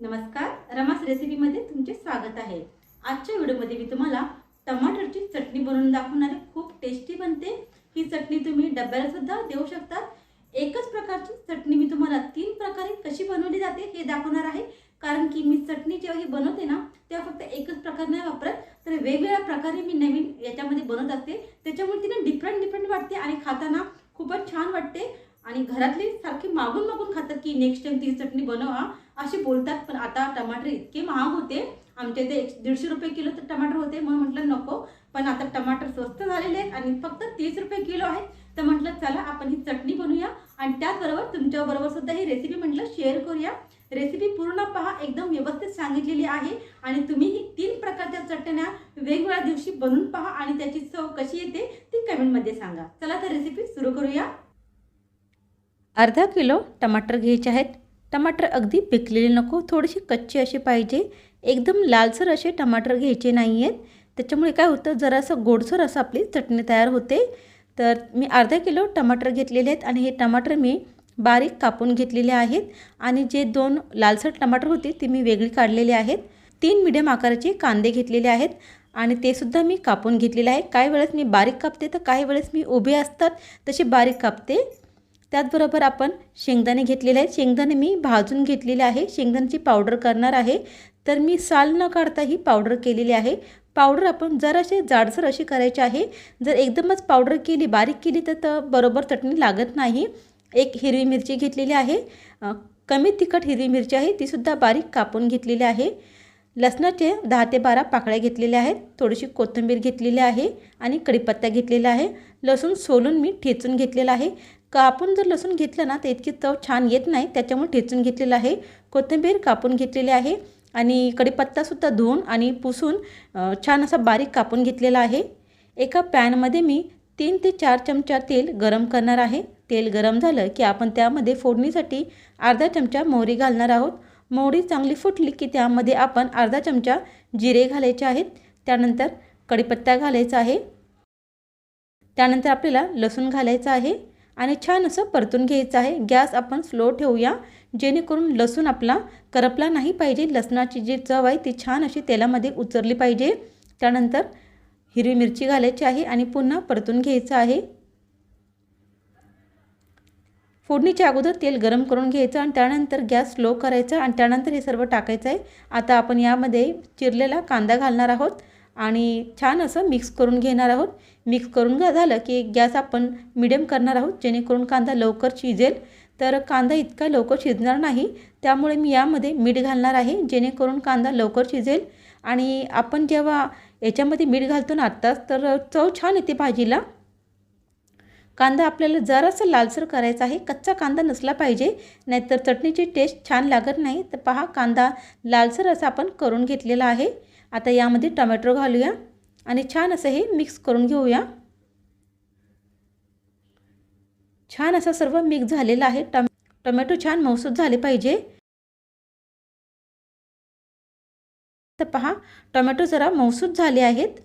नमस्कार रमास रेसिपीमध्ये तुमचे स्वागत आहे. आजच्या व्हिडिओमध्ये मी तुम्हाला टमाटरची चटणी बनवून दाखवणार आहे. खूप टेस्टी बनते. ही चटणी तुम्ही डब्याला सुद्धा देऊ शकता. एकच प्रकारची चटणी मी तुम्हाला तीन प्रकारे कशी बनवली जाते हे दाखवणार आहे. कारण की मी चटणी जेव्हा ही बनवते ना तेव्हा फक्त एकच प्रकार नाही वापरत. तर वेगवेगळ्या प्रकारे मी नवीन याच्यामध्ये बनवत असते. त्याच्यामुळे तिने डिफरंट डिफरंट वाटते आणि खाताना खूपच छान वाटते. आणि घरातले सारखी मागून मागून खातात की नेक्स्ट टाइम ती चटणी बनवा. असे बोलतात पण आता टमाटर इतके महाग होते. आमच्या इथे एक दीडशे रुपये किलो तर टमाटर होते म्हणून म्हटलं नको. पण आता टमाटर स्वस्त झालेले आहेत आणि फक्त तीस रुपये किलो आहेत. तर म्हटलं चला आपण ही चटणी बनवूया. आणि त्याचबरोबर तुमच्याबरोबर सुद्धा ही रेसिपी म्हटलं शेअर करूया. रेसिपी पूर्ण पहा एकदम व्यवस्थित सांगितलेली आहे. आणि तुम्ही ही तीन प्रकारच्या चटण्या वेगवेगळ्या दिवशी बनवून पहा आणि त्याची चव कशी येते ती कमेंटमध्ये सांगा. चला तर रेसिपी सुरू करूया. अर्धा किलो टमाटर घ्यायचे आहेत. टमाटर अगदी पिकलेले नको थोडेसे कच्चे असे पाहिजे. एकदम लालसर असे टमाटर घ्यायचे नाही आहेत त्याच्यामुळे काय होतं जरासं गोडसर असं आपली चटणी तयार होते. तर मी अर्धा किलो टमाटर घेतलेले आहेत आणि हे टमाटर मी बारीक कापून घेतलेले आहेत. आणि जे दोन लालसर टमाटर होते ते मी वेगळी काढलेले आहेत. तीन मिडियम आकाराचे कांदे घेतलेले आहेत आणि ते सुद्धा मी कापून घेतलेले आहे काही वेळेस मी बारीक कापते तर काही वेळेस मी उभे असतात तसे बारीक कापते. त्याचबरोबर आपण शेंगदाणे घेतलेले आहेत. शेंगदाणे मी भाजून घेतलेले आहे. शेंगदाण्याची पावडर करणार आहे. तर मी साल न काढता ही पावडर केलेली आहे. पावडर आपण जरासे जाडसर अशी करायची आहे. जर एकदमच पावडर केली बारीक केली तर तर बरोबर चटणी लागत नाही. एक हिरवी मिरची घेतलेली आहे. कमी तिखट हिरवी मिरची आहे. तीसुद्धा बारीक कापून घेतलेली आहे. लसणाचे दहा ते बारा पाकळ्या घेतलेल्या आहेत. थोडीशी कोथिंबीर घेतलेली आहे आणि कढीपत्ता घेतलेला आहे. लसूण सोलून मी ठेचून घेतलेला आहे. कापून जर लसूण घेतलं ना तर इतकी चव छान येत नाही. त्याच्यामुळे ठेचून घेतलेलं आहे. कोथिंबीर कापून घेतलेली आहे. आणि कडीपत्तासुद्धा धुवून आणि पुसून छान असा बारीक कापून घेतलेला आहे. एका पॅनमध्ये मी तीन ते चार चमचा तेल गरम करणार आहे. तेल गरम झालं की आपण त्यामध्ये फोडणीसाठी अर्धा चमचा मोहरी घालणार आहोत. मोहरी चांगली फुटली की त्यामध्ये आपण अर्धा चमचा जिरे घालायचे आहेत. त्यानंतर कडीपत्ता घालायचा आहे. त्यानंतर आपल्याला लसूण घालायचं आहे. आणि छान असं परतून घ्यायचं आहे. गॅस आपण स्लो ठेवूया. जेणेकरून लसूण आपला करपला नाही पाहिजे. लसणाची जी चव आहे ती छान अशी तेलामध्ये उचरली पाहिजे. त्यानंतर हिरवी मिरची घालायची आहे आणि पुन्हा परतून घ्यायचं आहे. फोडणीच्या अगोदर तेल गरम करून घ्यायचं आणि त्यानंतर गॅस स्लो करायचा आणि त्यानंतर हे सर्व टाकायचं आहे. आता आपण यामध्ये चिरलेला कांदा घालणार आहोत. आणि छान असं मिक्स करून घेणार आहोत. मिक्स करून घ- झालं की गॅस आपण मिडियम करणार आहोत. जेणेकरून कांदा लवकर शिजेल. तर कांदा इतका लवकर शिजणार नाही. त्यामुळे मी यामध्ये मीठ घालणार आहे. जेणेकरून कांदा लवकर शिजेल. आणि आपण जेव्हा याच्यामध्ये मीठ घालतो ना आत्ताच तर चव छान येते भाजीला. कांदा आपल्याला जरासं लालसर करायचा आहे. कच्चा कांदा नसला पाहिजे. नाहीतर चटणीची टेस्ट छान लागत नाही. तर पहा कांदा लालसर असा आपण करून घेतलेला आहे. आता यामध्ये टमॅटो घालूया आणि छान असं हे मिक्स करून घेऊया. छान असं सर्व मिक्स झालेलं आहे. टम टमॅटो छान मौसूद झाले पाहिजे. तर पहा टोमॅटो जरा मौसूद झाले आहेत.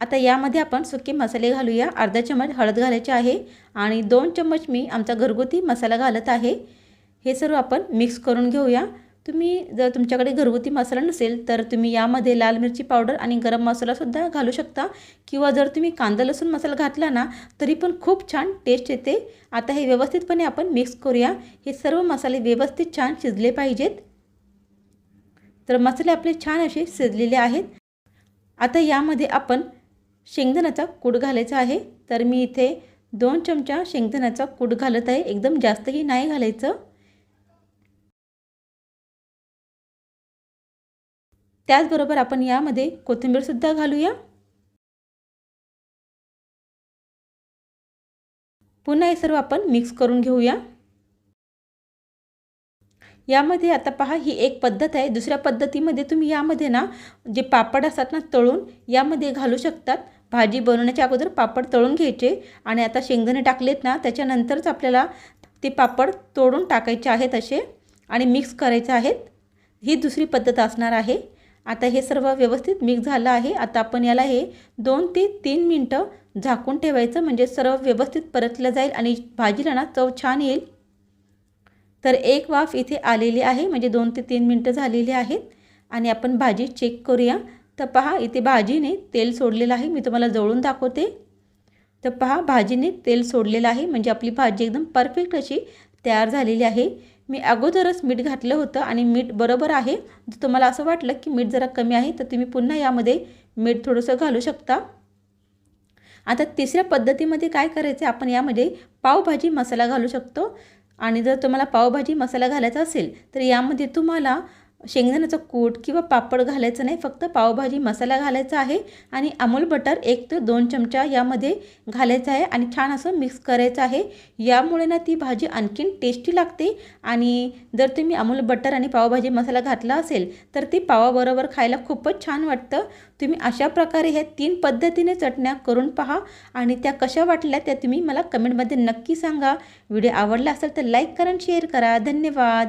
आता यामध्ये आपण सुके मसाले घालूया. अर्धा चम्मच हळद घालायचे आहे आणि दोन चम्मच मी आमचा घरगुती मसाला घालत आहे. हे सर्व आपण मिक्स करून घेऊया. तुम्ही जर तुमच्याकडे घरगुती मसाला नसेल तर तुम्ही यामध्ये लाल मिरची पावडर आणि गरम मसालासुद्धा घालू शकता. किंवा जर तुम्ही कांदा लसूण मसाला घातला ना तरी पण खूप छान टेस्ट येते. आता हे व्यवस्थितपणे आपण मिक्स करूया. हे सर्व मसाले व्यवस्थित छान शिजले पाहिजेत. तर मसाले आपले छान असे शिजलेले आहेत. आता यामध्ये आपण शेंगदाण्याचा कूट घालायचा आहे. तर मी इथे दोन चमचा शेंगदाण्याचा कूट घालत आहे. एकदम जास्तही नाही घालायचं. त्याचबरोबर आपण यामध्ये कोथिंबीरसुद्धा घालूया. पुन्हा हे सर्व आपण मिक्स करून घेऊया. यामध्ये आता पहा ही एक पद्धत आहे. दुसऱ्या पद्धतीमध्ये तुम्ही यामध्ये ना जे पापड असतात ना तळून यामध्ये घालू शकतात. भाजी बनवण्याच्या अगोदर पापड तळून घ्यायचे आणि आता शेंगदाणे टाकलेत ना त्याच्यानंतरच आपल्याला ते पापड तोडून टाकायचे आहेत असे आणि मिक्स करायचे आहेत. ही दुसरी पद्धत असणार आहे. आता हे सर्व व्यवस्थित मिक्स झालं आहे. आता आपण याला हे दोन ते तीन मिनटं झाकून ठेवायचं. म्हणजे सर्व व्यवस्थित परतलं जाईल आणि भाजीला ना चव छान येईल. तर एक वाफ इथे आलेली आहे. म्हणजे दोन ते तीन मिनटं झालेली आहेत. आणि आपण भाजी चेक करूया. तर पहा इथे भाजीने तेल सोडलेलं आहे. मी तुम्हाला जवळून दाखवते. तर पहा भाजीने तेल सोडलेलं आहे. म्हणजे आपली भाजी एकदम परफेक्ट अशी तयार झालेली आहे. मी अगोदरच मीठ घातलं होतं आणि मीठ बरोबर आहे. जर तुम्हाला असं वाटलं की मीठ जरा कमी आहे तर तुम्ही पुन्हा यामध्ये मीठ थोडंसं घालू शकता. आता तिसऱ्या पद्धतीमध्ये काय करायचं आपण यामध्ये पावभाजी मसाला घालू शकतो. आणि जर तुम्हाला पावभाजी मसाला घालायचा असेल तर यामध्ये तुम्हाला शेंगदाण्याचं कूट किंवा पापड घालायचं नाही फक्त पावभाजी मसाला घालायचा आहे आणि अमूल बटर एक ते दोन चमचा यामध्ये घालायचा आहे आणि छान असं मिक्स करायचं आहे. यामुळे ना ती भाजी आणखीन टेस्टी लागते आणि जर तुम्ही अमूल बटर आणि पावभाजी मसाला घातला असेल तर ती पावाबरोबर खायला खूपच छान वाटतं. तुम्ही अशा प्रकारे ह्या तीन पद्धतीने चटण्या करून पहा आणि त्या कशा वाटल्या त्या तुम्ही मला कमेंटमध्ये नक्की सांगा. व्हिडिओ आवडला असेल तर लाईक करा शेअर करा. धन्यवाद.